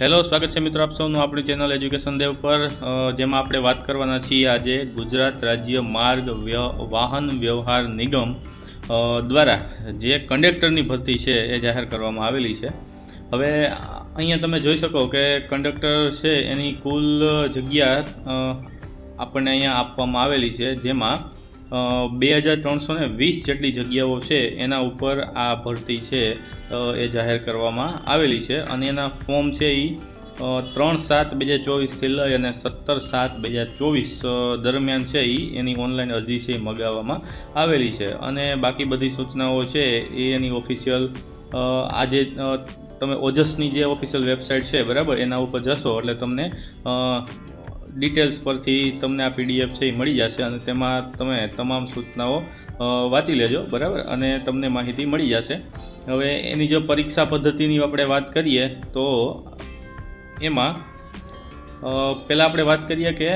Hello, સ્વાગત છે મિત્રો આપ સૌનું આપણી ચેનલ એજ્યુકેશન દેવ પર. જેમાં આપણે વાત કરવાના છીએ આજે ગુજરાત રાજ્ય માર્ગ વાહન વ્યવહાર નિગમ દ્વારા જે કંડક્ટરની ભરતી છે એ જાહેર કરવામાં આવેલી છે. હવે અહીંયા તમે જોઈ શકો કે કંડક્ટર છે એની કુલ જગ્યા આપણને અહીંયા આપવામાં આવેલી છે, જેમાં બે હજાર ત્રણસો ને વીસ જેટલી જગ્યાઓ છે, એના ઉપર આ ભરતી છે એ જાહેર કરવામાં આવેલી છે. અને એના ફોર્મ છે એ ત્રણ સાત બે હજાર ચોવીસથી લઈ અને સત્તર સાત બે હજાર ચોવીસ દરમિયાન છે એ એની ઓનલાઈન અરજી છે એ મગાવવામાં આવેલી છે. અને બાકી બધી સૂચનાઓ છે એ એની ઓફિશિયલ આજે તમે ઓજસની જે ઓફિશિયલ વેબસાઇટ છે, બરાબર, એના ઉપર જશો એટલે તમને ડિટેલ્સ પરથી તમને આ પીડીએફ છે એ મળી જશે અને તેમાં તમે તમામ સૂચનાઓ વાંચી લેજો, બરાબર? અને તમને માહિતી મળી જશે. હવે એની જો પરીક્ષા પદ્ધતિની આપણે વાત કરીએ તો એમાં પહેલાં આપણે વાત કરીએ કે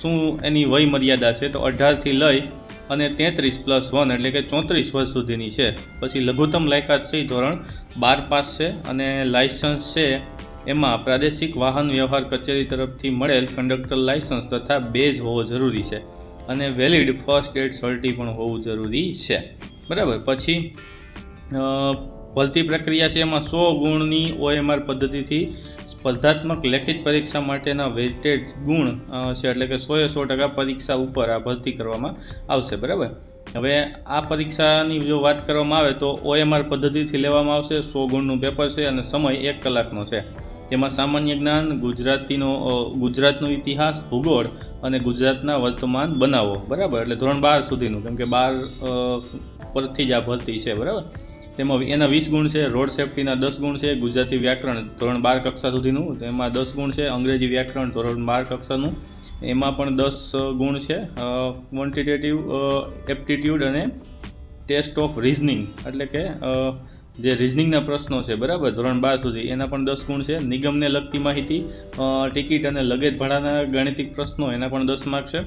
શું એની વય મર્યાદા છે? તો અઢારથી લઈ અને તેત્રીસ પ્લસ વન એટલે કે ચોત્રીસ વર્ષ સુધીની છે. પછી લઘુત્તમ લાયકાત છે ધોરણ બાર પાસ છે અને લાયસન્સ છે એમાં પ્રાદેશિક વાહન વ્યવહાર કચેરી તરફથી મળેલ કંડક્ટર લાયસન્સ તથા બેઝ હોવો જરૂરી છે અને વેલિડ ફર્સ્ટ એડ સર્ટી પણ હોવું જરૂરી છે. બરાબર. પછી ભરતી પ્રક્રિયા છે એમાં સો ગુણની ઓએમઆર પદ્ધતિથી સ્પર્ધાત્મક લેખિત પરીક્ષા માટેના વેટેડ ગુણ છે એટલે કે સોએ સો ટકા પરીક્ષા ઉપર આ ભરતી કરવામાં આવશે. બરાબર? હવે આ પરીક્ષાની જો વાત કરવામાં આવે તો ઓએમઆર પદ્ધતિથી લેવામાં આવશે, સો ગુણનું પેપર છે અને સમય એક કલાકનો છે. તેમાં સામાન્ય જ્ઞાન, ગુજરાતીનો ગુજરાતનો ઇતિહાસ, ભૂગોળ અને ગુજરાતના વર્તમાન બનાવો. બરાબર? એટલે ધોરણ બાર સુધીનું, કેમ કે બાર પરથી જ આ ભરતી છે, બરાબર? તેમાં એના વીસ ગુણ છે, રોડ સેફટીના દસ ગુણ છે, ગુજરાતી વ્યાકરણ ધોરણ બાર કક્ષા સુધીનું, તેમાં દસ ગુણ છે, અંગ્રેજી વ્યાકરણ ધોરણ બાર કક્ષાનું. એમાં પણ દસ ગુણ છે ક્વોન્ટિટેટિવ એપ્ટિટ્યૂડ અને ટેસ્ટ ઓફ રિઝનિંગ એટલે કે જે રિઝનિંગના પ્રશ્નો છે, બરાબર? ધોરણ બાર સુધી. એના પણ દસ ગુણ છે. નિગમને લગતી માહિતી ટિકિટ અને લગેજ ભાડાના ગાણિતિક પ્રશ્નો, એના પણ દસ માર્ક છે.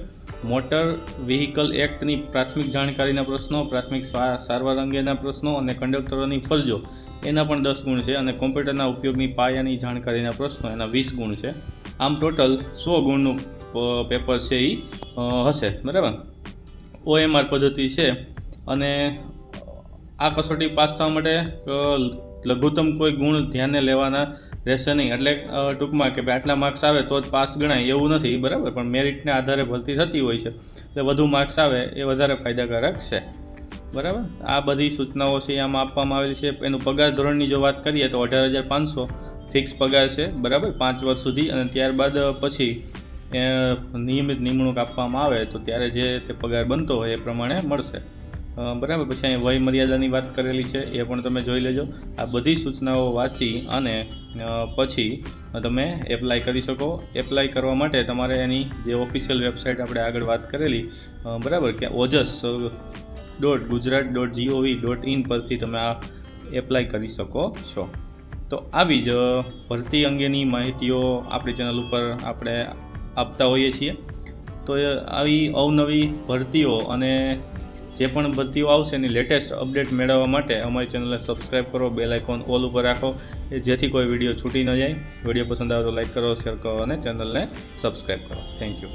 મોટર વ્હીકલ એક્ટની પ્રાથમિક જાણકારીના પ્રશ્નો, પ્રાથમિક સારવાર અંગેના પ્રશ્નો અને કંડક્ટરોની ફરજો, એના પણ દસ ગુણ છે અને કોમ્પ્યુટરના ઉપયોગની પાયાની જાણકારીના પ્રશ્નો, એના વીસ ગુણ છે. આમ ટોટલ સો ગુણનું પેપર છે એ હશે, બરાબર? ઓએમઆર પદ્ધતિ છે અને આ કસોટી પાસ થવા માટે લઘુત્તમ કોઈ ગુણ ધ્યાને લેવાના રહેશે નહીં. એટલે ટૂંકમાં કે આટલા માર્ક્સ આવે તો જ પાસ ગણાય એવું નથી, બરાબર? પણ મેરિટને આધારે ભરતી થતી હોય છે. એટલે વધુ માર્ક્સ આવે એ વધારે ફાયદાકારક છે. બરાબર? આ બધી સૂચનાઓ છે આમાં આપવામાં આવેલી છે. એનું પગાર ધોરણની જો વાત કરીએ તો અઢાર હજાર પાંચસો ફિક્સ પગાર છે, બરાબર? પાંચ વર્ષ સુધી અને ત્યારબાદ પછી નિયમિત નિમણૂક આપવામાં આવે તો ત્યારે જે તે પગાર બનતો હોય એ પ્રમાણે મળશે. બરાબર. પછી અહીં વય મર્યાદાની વાત કરેલી છે, એ પણ તમે જોઈ લેજો. આ બધી સૂચનાઓ વાંચી અને પછી તમે એપ્લાય કરી શકો. એપ્લાય કરવા માટે તમારે એની જે ઓફિશિયલ વેબસાઇટ આપણે આગળ વાત કરેલી બરાબર કે Ojas dot Gujarat dot G O V dot in પરથી તમે આ એપ્લાય કરી શકો છો. તો આવી જ ભરતી અંગેની માહિતીઓ આપણી ચેનલ ઉપર આપણે આપતા હોઈએ છીએ. તો આવી અવનવી ભરતીઓ અને જે પણ બધીઓ આવશે એની લેટેસ્ટ અપડેટ મેળવવા માટે અમારી ચેનલને સબસ્ક્રાઈબ કરો બેલ આઇકોન ઓલ ઉપર રાખો, એ જેથી કોઈ વીડિયો છૂટી ન જાય. વીડિયો પસંદ આવે તો લાઇક કરો શેર કરો અને ચેનલને સબસ્ક્રાઇબ કરો. Thank you